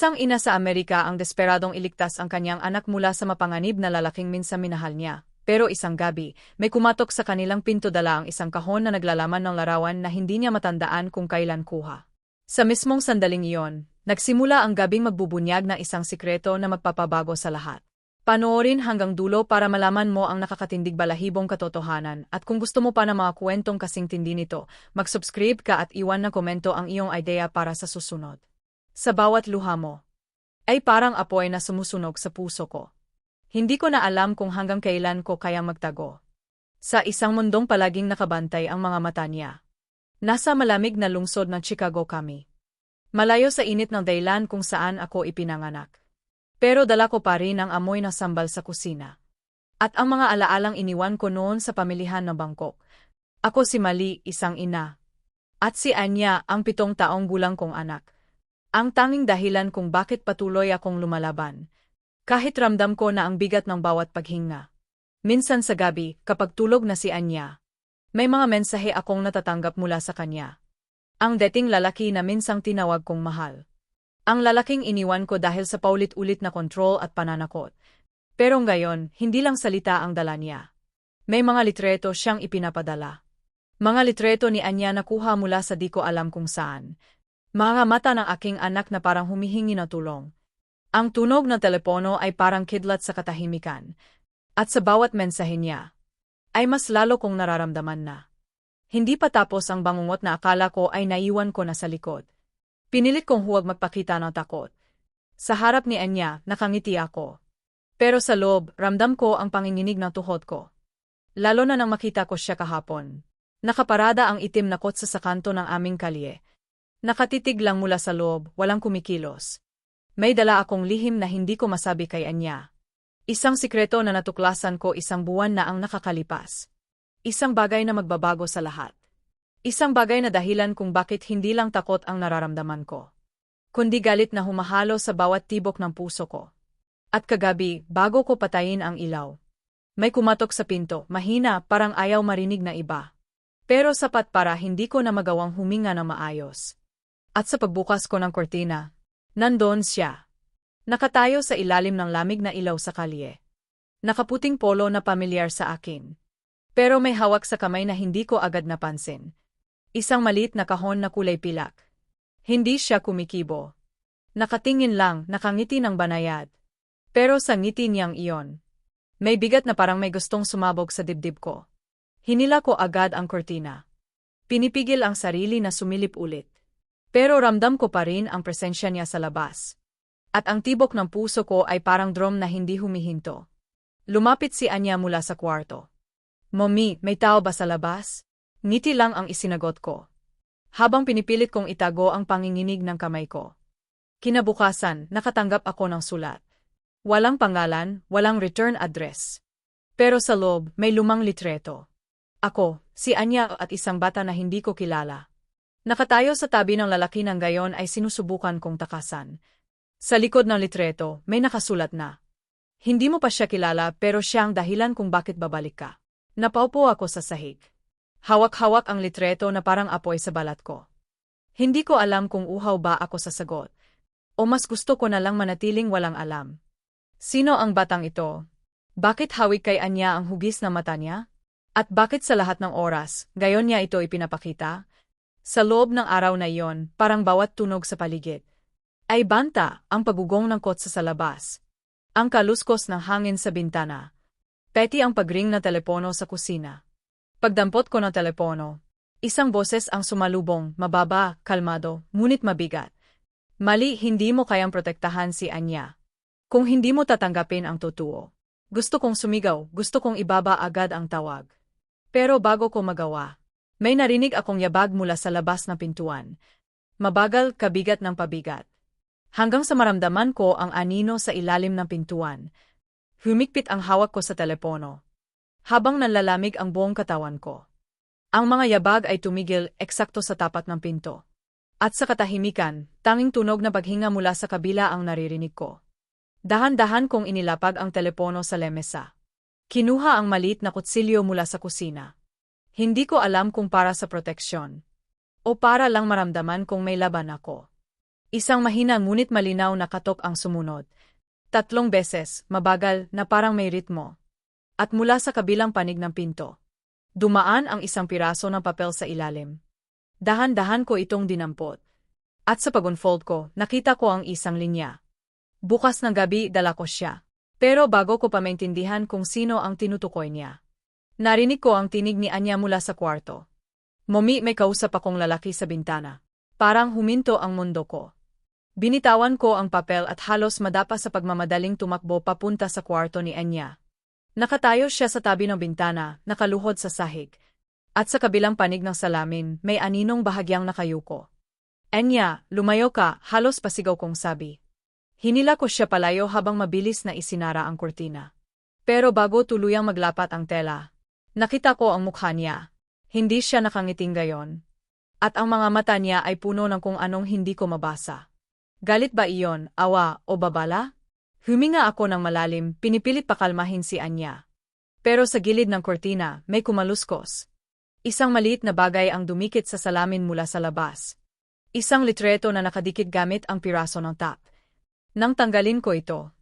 Isang ina sa Amerika ang desperadong iligtas ang kanyang anak mula sa mapanganib na lalaking minsan minahal niya. Pero isang gabi, may kumatok sa kanilang pinto dala ang isang kahon na naglalaman ng larawan na hindi niya matandaan kung kailan kuha. Sa mismong sandaling iyon, nagsimula ang gabing magbubunyag ng isang sikreto na magpapabago sa lahat. Panoorin hanggang dulo para malaman mo ang nakakatindig balahibong katotohanan at kung gusto mo pa ng mga kwentong kasing tindi nito, mag-subscribe ka at iwan na komento ang iyong idea para sa susunod. Sa bawat luha mo, ay parang apoy na sumusunog sa puso ko. Hindi ko na alam kung hanggang kailan ko kayang magtago. Sa isang mundong palaging nakabantay ang mga mata niya. Nasa malamig na lungsod ng Chicago kami. Malayo sa init ng daylan kung saan ako ipinanganak. Pero dala ko pa rin ang amoy ng sambal sa kusina. At ang mga alaalang iniwan ko noon sa pamilihan ng Bangkok. Ako si Mali, isang ina. At si Anya, ang pitong taong gulang kong anak. Ang tanging dahilan kung bakit patuloy akong lumalaban. Kahit ramdam ko na ang bigat ng bawat paghinga. Minsan sa gabi, kapag tulog na si Anya, may mga mensahe akong natatanggap mula sa kanya. Ang dating lalaki na minsang tinawag kong mahal. Ang lalaking iniwan ko dahil sa paulit-ulit na kontrol at pananakot. Pero ngayon, hindi lang salita ang dala niya. May mga litreto siyang ipinapadala. Mga litreto ni Anya nakuha mula sa di ko alam kung saan. Mga mata ng aking anak na parang humihingi na tulong. Ang tunog ng telepono ay parang kidlat sa katahimikan. At sa bawat mensahe niya, ay mas lalo kong nararamdaman na. Hindi pa tapos ang bangungot na akala ko ay naiwan ko na sa likod. Pinilit kong huwag magpakita ng takot. Sa harap ni Anya, nakangiti ako. Pero sa loob, ramdam ko ang panginginig ng tuhod ko. Lalo na nang makita ko siya kahapon. Nakaparada ang itim na kotse sa kanto ng aming kalye. Nakatitig lang mula sa loob, walang kumikilos. May dala akong lihim na hindi ko masabi kay Anya. Isang sikreto na natuklasan ko isang buwan na ang nakakalipas. Isang bagay na magbabago sa lahat. Isang bagay na dahilan kung bakit hindi lang takot ang nararamdaman ko. Kundi galit na humahalo sa bawat tibok ng puso ko. At kagabi, bago ko patayin ang ilaw. May kumatok sa pinto, mahina, parang ayaw marinig na iba. Pero sapat para hindi ko na magawang huminga na maayos. At sa pagbukas ko ng kortina, nandoon siya. Nakatayo sa ilalim ng lamig na ilaw sa kalye. Nakaputing polo na pamilyar sa akin. Pero may hawak sa kamay na hindi ko agad napansin. Isang malit na kahon na kulay pilak. Hindi siya kumikibo. Nakatingin lang, nakangiti ng banayad. Pero sa ngiti niyang iyon, may bigat na parang may gustong sumabog sa dibdib ko. Hinila ko agad ang kortina. Pinipigil ang sarili na sumilip ulit. Pero ramdam ko pa rin ang presensya niya sa labas. At ang tibok ng puso ko ay parang drum na hindi humihinto. Lumapit si Anya mula sa kwarto. Mommy, may tao ba sa labas? Ngiti lang ang isinagot ko. Habang pinipilit kong itago ang panginginig ng kamay ko. Kinabukasan, nakatanggap ako ng sulat. Walang pangalan, walang return address. Pero sa loob, may lumang litreto. Ako, si Anya at isang bata na hindi ko kilala. Nakatayo sa tabi ng lalaki ng gayon ay sinusubukan kong takasan. Sa likod ng litreto, may nakasulat na. Hindi mo pa siya kilala pero siya ang dahilan kung bakit babalik ka. Napaupo ako sa sahig. Hawak-hawak ang litreto na parang apoy sa balat ko. Hindi ko alam kung uhaw ba ako sa sagot. O mas gusto ko na lang manatiling walang alam. Sino ang batang ito? Bakit hawik kay Anya ang hugis na mata niya? At bakit sa lahat ng oras, gayon niya ito ipinapakita? Sa loob ng araw na iyon, parang bawat tunog sa paligid. Ay banta, ang pagugong ng kotse sa labas. Ang kaluskos ng hangin sa bintana. Peti ang pagring na telepono sa kusina. Pagdampot ko ng telepono, isang boses ang sumalubong, mababa, kalmado, ngunit mabigat. Mali, hindi mo kayang protektahan si Anya. Kung hindi mo tatanggapin ang totoo. Gusto kong sumigaw, gusto kong ibaba agad ang tawag. Pero bago ko magawa, may narinig akong yabag mula sa labas ng pintuan. Mabagal, kabigat ng pabigat. Hanggang sa maramdaman ko ang anino sa ilalim ng pintuan. Humikpit ang hawak ko sa telepono habang nanlalamig ang buong katawan ko. Ang mga yabag ay tumigil eksakto sa tapat ng pinto. At sa katahimikan, tanging tunog na paghinga mula sa kabila ang naririnig ko. Dahan-dahan kong inilapag ang telepono sa lemesa. Kinuha ang malit na kutsilyo mula sa kusina. Hindi ko alam kung para sa proteksyon. O para lang maramdaman kung may laban ako. Isang mahina ngunit malinaw na katok ang sumunod. Tatlong beses, mabagal, na parang may ritmo. At mula sa kabilang panig ng pinto. Dumaan ang isang piraso ng papel sa ilalim. Dahan-dahan ko itong dinampot. At sa pag-unfold ko, nakita ko ang isang linya. Bukas ng gabi, dala ko siya. Pero bago ko pa maintindihan kung sino ang tinutukoy niya. Narinig ko ang tinig ni Anya mula sa kwarto. Momi may kausap akong lalaki sa bintana. Parang huminto ang mundo ko. Binitawan ko ang papel at halos madapa sa pagmamadaling tumakbo papunta sa kwarto ni Anya. Nakatayo siya sa tabi ng bintana, nakaluhod sa sahig. At sa kabilang panig ng salamin, may aninong bahagyang nakayuko. Anya, lumayo ka, halos pasigaw kong sabi. Hinila ko siya palayo habang mabilis na isinara ang kurtina. Pero bago tuluyang maglapat ang tela, nakita ko ang mukha niya. Hindi siya nakangiting gayon. At ang mga mata niya ay puno ng kung anong hindi ko mabasa. Galit ba iyon, awa, o babala? Huminga ako ng malalim, pinipilit pakalmahin si Anya. Pero sa gilid ng kortina, may kumaluskos. Isang maliit na bagay ang dumikit sa salamin mula sa labas. Isang litreto na nakadikit gamit ang piraso ng tap. Nang tanggalin ko ito,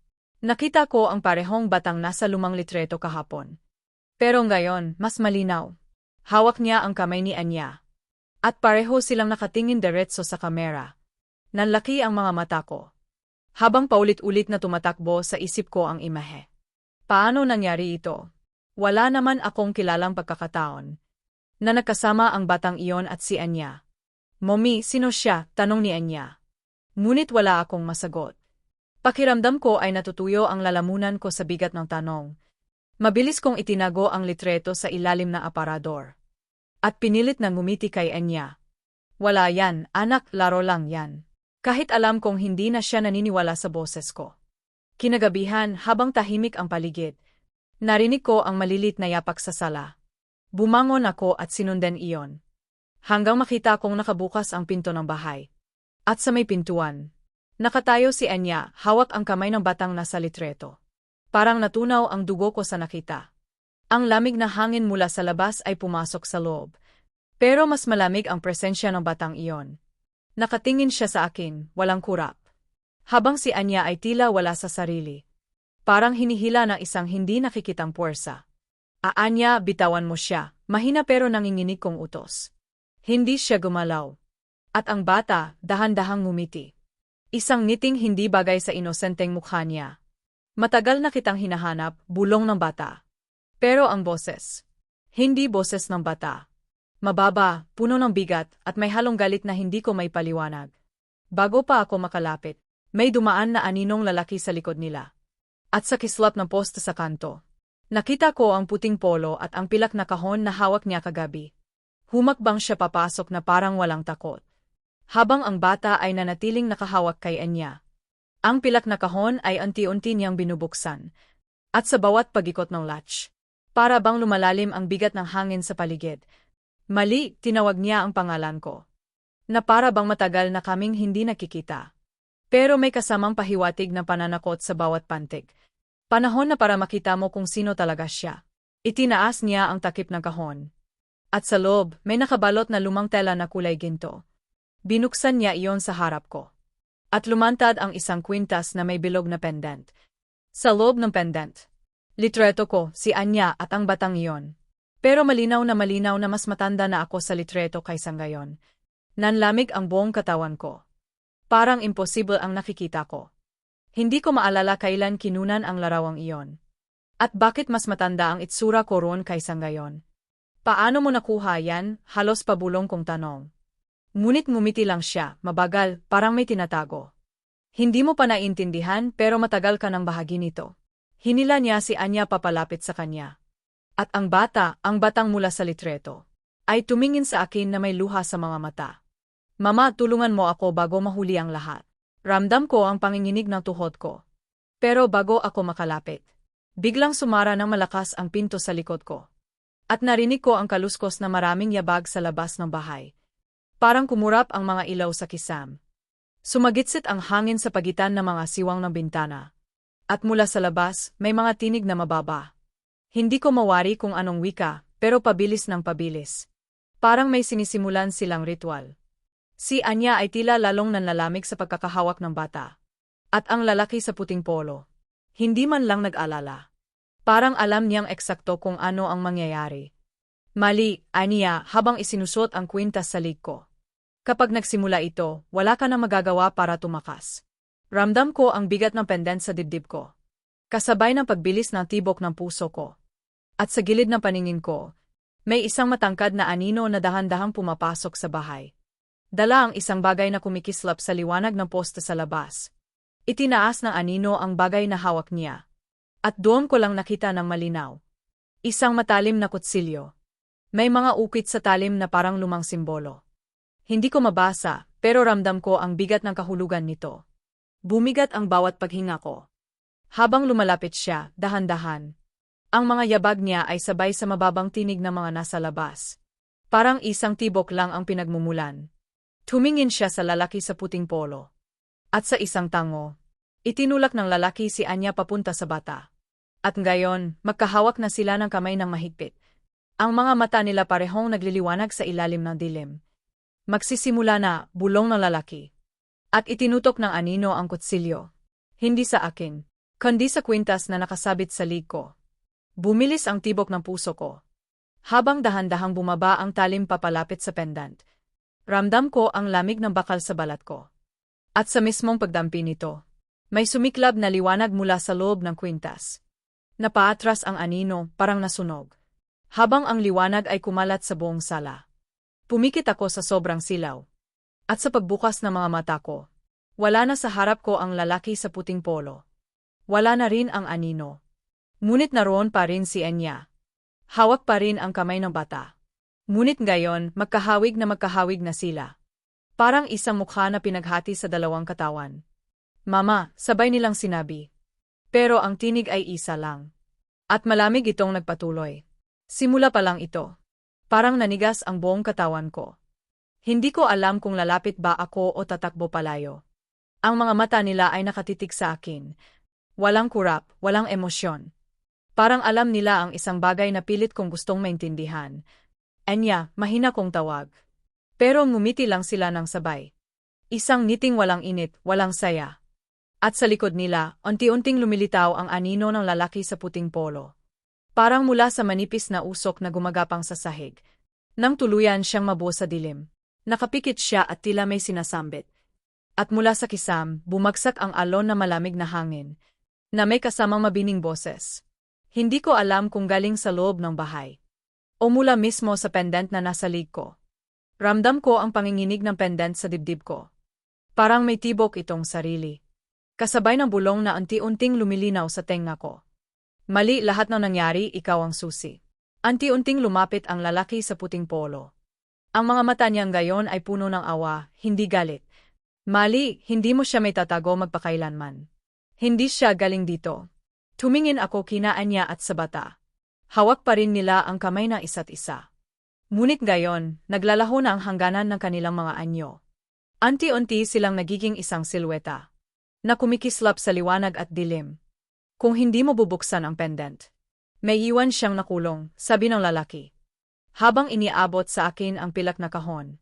nakita ko ang parehong batang nasa lumang litreto kahapon. Pero ngayon, mas malinaw. Hawak niya ang kamay ni Anya. At pareho silang nakatingin diretso sa kamera. Nanlaki ang mga mata ko. Habang paulit-ulit na tumatakbo sa isip ko ang imahe. Paano nangyari ito? Wala naman akong kilalang pagkakataon. Na nakasama ang batang iyon at si Anya. Mommy, sino siya? Tanong ni Anya. Ngunit wala akong masagot. Pakiramdam ko ay natutuyo ang lalamunan ko sa bigat ng tanong. Mabilis kong itinago ang litreto sa ilalim ng aparador. At pinilit na ngumiti kay Enya. Wala yan, anak, laro lang yan. Kahit alam kong hindi na siya naniniwala sa boses ko. Kinagabihan, habang tahimik ang paligid, narinig ko ang malilit na yapak sa sala. Bumangon ako at sinundan iyon. Hanggang makita kong nakabukas ang pinto ng bahay. At sa may pintuan, Nakatayo si Anya, hawak ang kamay ng batang nasa litreto. Parang natunaw ang dugo ko sa nakita. Ang lamig na hangin mula sa labas ay pumasok sa loob. Pero mas malamig ang presensya ng batang iyon. Nakatingin siya sa akin, walang kurap. Habang si Anya ay tila wala sa sarili. Parang hinihila ng isang hindi nakikitang puwersa. Aanya, bitawan mo siya, mahina pero nanginginig kong utos. Hindi siya gumalaw. At ang bata, dahan-dahang ngumiti. Isang ngiting hindi bagay sa inosenteng mukha niya. Matagal na kitang hinahanap, bulong ng bata. Pero ang boses. Hindi boses ng bata. Mababa, puno ng bigat, at may halong galit na hindi ko may paliwanag. Bago pa ako makalapit, may dumaan na aninong lalaki sa likod nila. At sa kislap ng poste sa kanto. Nakita ko ang puting polo at ang pilak na kahon na hawak niya kagabi. Humakbang siya papasok na parang walang takot habang ang bata ay nanatiling nakahawak kay Anya. Ang pilak na kahon ay unti-unti niyang binubuksan. At sa bawat pagikot ng latch, para bang lumalalim ang bigat ng hangin sa paligid. Mali, tinawag niya ang pangalan ko. Na para bang matagal na kaming hindi nakikita. Pero may kasamang pahiwatig na pananakot sa bawat pantig. Panahon na para makita mo kung sino talaga siya. Itinaas niya ang takip ng kahon. At sa loob, may nakabalot na lumang tela na kulay ginto. Binuksan niya iyon sa harap ko. At lumantad ang isang kwintas na may bilog na pendant. Sa loob ng pendant, litreto ko, si Anya at ang batang iyon. Pero malinaw na malinaw na mas matanda na ako sa litreto kaysa ngayon. Nanlamig ang buong katawan ko. Parang imposible ang nakikita ko. Hindi ko maalala kailan kinunan ang larawang iyon. At bakit mas matanda ang itsura ko roon kaysa ngayon? Paano mo nakuha yan? Halos pabulong kong tanong. Ngunit ngumiti lang siya, mabagal, parang may tinatago. Hindi mo pa naintindihan pero matagal ka ng bahagi nito. Hinila niya si Anya papalapit sa kanya. At ang bata, ang batang mula sa litreto, ay tumingin sa akin na may luha sa mga mata. Mama, tulungan mo ako bago mahuli ang lahat. Ramdam ko ang panginginig ng tuhod ko. Pero bago ako makalapit, biglang sumara ng malakas ang pinto sa likod ko. At narinig ko ang kaluskos na maraming yabag sa labas ng bahay. Parang kumurap ang mga ilaw sa kisam. Sumagitsit ang hangin sa pagitan ng mga siwang ng bintana. At mula sa labas, may mga tinig na mababa. Hindi ko mawari kung anong wika, pero pabilis ng pabilis. Parang may sinisimulan silang ritual. Si Anya ay tila lalong nanlalamig sa pagkakahawak ng bata. At ang lalaki sa puting polo. Hindi man lang nag-alala. Parang alam niyang eksakto kung ano ang mangyayari. Mali, Anya, habang isinusot ang kwintas sa lig ko. Kapag nagsimula ito, wala ka na magagawa para tumakas. Ramdam ko ang bigat ng pendant sa dibdib ko. Kasabay ng pagbilis ng tibok ng puso ko. At sa gilid ng paningin ko, may isang matangkad na anino na dahan-dahang pumapasok sa bahay. Dala ang isang bagay na kumikislap sa liwanag ng poste sa labas. Itinaas ng anino ang bagay na hawak niya. At doon ko lang nakita ng malinaw. Isang matalim na kutsilyo. May mga ukit sa talim na parang lumang simbolo. Hindi ko mabasa, pero ramdam ko ang bigat ng kahulugan nito. Bumigat ang bawat paghinga ko. Habang lumalapit siya, dahan-dahan. Ang mga yabag niya ay sabay sa mababang tinig ng mga nasa labas. Parang isang tibok lang ang pinagmumulan. Tumingin siya sa lalaki sa puting polo. At sa isang tango, itinulak ng lalaki si Anya papunta sa bata. At ngayon, magkahawak na sila ng kamay ng mahigpit. Ang mga mata nila parehong nagliliwanag sa ilalim ng dilim. Magsisimula na, bulong ng lalaki. At itinutok ng anino ang kutsilyo. Hindi sa akin, kundi sa kwintas na nakasabit sa lig ko. Bumilis ang tibok ng puso ko. Habang dahan-dahang bumaba ang talim papalapit sa pendant. Ramdam ko ang lamig ng bakal sa balat ko. At sa mismong pagdampi nito, may sumiklab na liwanag mula sa loob ng kwintas. Napaatras ang anino, parang nasunog. Habang ang liwanag ay kumalat sa buong sala. Pumikit ako sa sobrang silaw. At sa pagbukas ng mga mata ko, wala na sa harap ko ang lalaki sa puting polo. Wala na rin ang anino. Ngunit naroon pa rin si Enya. Hawak pa rin ang kamay ng bata. Ngunit ngayon, magkahawig na magkahawig na sila. Parang isang mukha na pinaghati sa dalawang katawan. Mama, sabay nilang sinabi. Pero ang tinig ay isa lang. At malamig itong nagpatuloy. Simula pa lang ito. Parang nanigas ang buong katawan ko. Hindi ko alam kung lalapit ba ako o tatakbo palayo. Ang mga mata nila ay nakatitig sa akin. Walang kurap, walang emosyon. Parang alam nila ang isang bagay na pilit kong gustong maintindihan. Enya, mahina kong tawag. Pero ngumiti lang sila ng sabay. Isang niting walang init, walang saya. At sa likod nila, unti-unting lumilitaw ang anino ng lalaki sa puting polo. Parang mula sa manipis na usok na gumagapang sa sahig. Nang tuluyan siyang mabuo sa dilim. Nakapikit siya at tila may sinasambit. At mula sa kisam, bumagsak ang alon na malamig na hangin, na may kasamang mabining boses. Hindi ko alam kung galing sa loob ng bahay. O mula mismo sa pendant na nasa lig ko. Ramdam ko ang panginginig ng pendant sa dibdib ko. Parang may tibok itong sarili. Kasabay ng bulong na unti-unting lumilinaw sa tenga ko. Mali lahat ng nangyari, ikaw ang susi. Anti-unting lumapit ang lalaki sa puting polo. Ang mga mata niyang gayon ay puno ng awa, hindi galit. Mali, hindi mo siya may tatago magpakailanman. Hindi siya galing dito. Tumingin ako kinaan niya at sa bata. Hawak pa rin nila ang kamay na isa't isa. Ngunit gayon, naglalaho na ang hangganan ng kanilang mga anyo. Anti-unti silang nagiging isang silweta. Na kumikislap sa liwanag at dilim. Kung hindi mo bubuksan ang pendant. May iwan siyang nakulong, sabi ng lalaki habang iniabot sa akin ang pilak na kahon.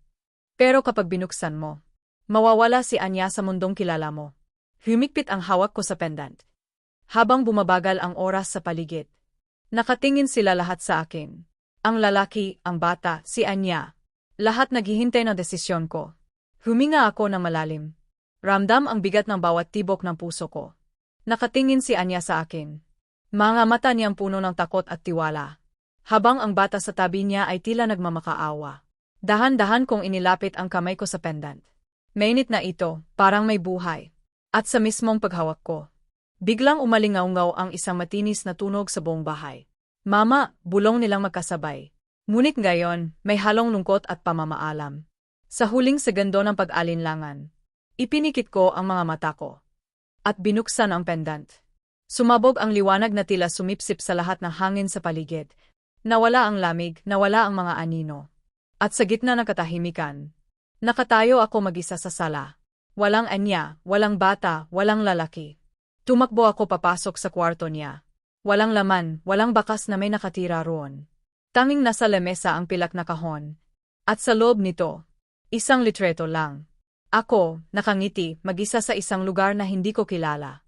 Pero kapag binuksan mo, mawawala si Anya sa mundong kilala mo. Humikpit ang hawak ko sa pendant. Habang bumabagal ang oras sa paligid. Nakatingin sila lahat sa akin. Ang lalaki, ang bata, si Anya. Lahat naghihintay ng desisyon ko. Huminga ako ng malalim. Ramdam ang bigat ng bawat tibok ng puso ko. Nakatingin si Anya sa akin. Mga mata niyang puno ng takot at tiwala habang ang bata sa tabi niya ay tila nagmamakaawa. Dahan-dahan kong inilapit ang kamay ko sa pendant. Mainit na ito, parang may buhay. At sa mismong paghawak ko, biglang umalingaw-ngaw ang isang matinis na tunog sa buong bahay. Mama, bulong nilang magkasabay. Ngunit ngayon, may halong lungkot at pamamaalam. Sa huling segundo ng pag-alinlangan, ipinikit ko ang mga mata ko. At binuksan ang pendant. Sumabog ang liwanag na tila sumipsip sa lahat ng hangin sa paligid, Nawala ang lamig, nawala ang mga anino. At sa gitna ng katahimikan, nakatayo ako mag-isa sa sala. Walang anya, walang bata, walang lalaki. Tumakbo ako papasok sa kwarto niya. Walang laman, walang bakas na may nakatira roon. Tanging nasa lamesa ang pilak na kahon. At sa loob nito, Isang litreto lang. Ako, nakangiti, mag-isa sa isang lugar na hindi ko kilala.